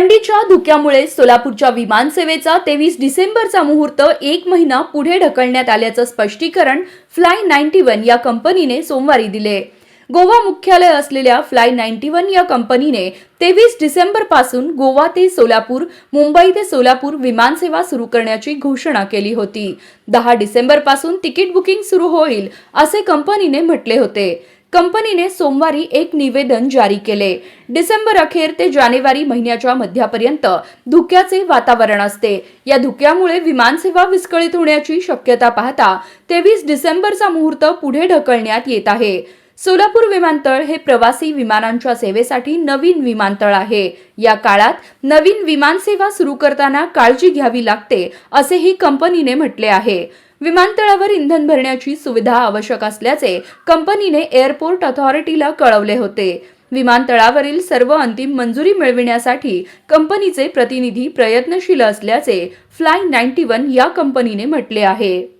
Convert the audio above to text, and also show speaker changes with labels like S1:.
S1: थंडीच्या धुक्यामुळे सोलापूरच्या विमानसेवेचा तेवीस डिसेंबरचा मुहूर्त एक महिना पुढे ढकलण्यात आल्याचं स्पष्टीकरण फ्लाय नाईन्टी वन या कंपनीने सोमवारी दिले. गोवा मुख्यालय असलेल्या फ्लाय नाईन्टी वन या कंपनीने तेवीस डिसेंबरपासून गोवा ते सोलापूर मुंबई ते सोलापूर विमानसेवा सुरू करण्याची घोषणा केली होती. दहा डिसेंबरपासून तिकीट बुकिंग सुरू होईल असे कंपनीने म्हटले होते. कंपनीने सोमवारी एक निवेदन जारी केले. डिसेंबर अखेर ते जानेवारी महिन्याच्या मध्यापर्यंत धुक्याचे वातावरण असते. या धुक्यामुळे विमानसेवा विस्कळीत होण्याची शक्यता पाहता तेवीस डिसेंबरचा मुहूर्त पुढे ढकलण्यात येत आहे. सोलापूर विमानतळ हे प्रवासी विमानांच्या सेवेसाठी नवीन विमानतळ आहे. या काळात नवीन विमानसेवा सुरू करताना काळजी घ्यावी लागते असेही कंपनीने म्हटले आहे. विमानतळावर इंधन भरण्याची सुविधा आवश्यक असल्याचे कंपनीने एअरपोर्ट अथॉरिटीला कळवले होते. विमानतळावरील सर्व अंतिम मंजुरी मिळविण्यासाठी कंपनीचे प्रतिनिधी प्रयत्नशील असल्याचे फ्लाय नाईन्टी वन या कंपनीने म्हटले आहे.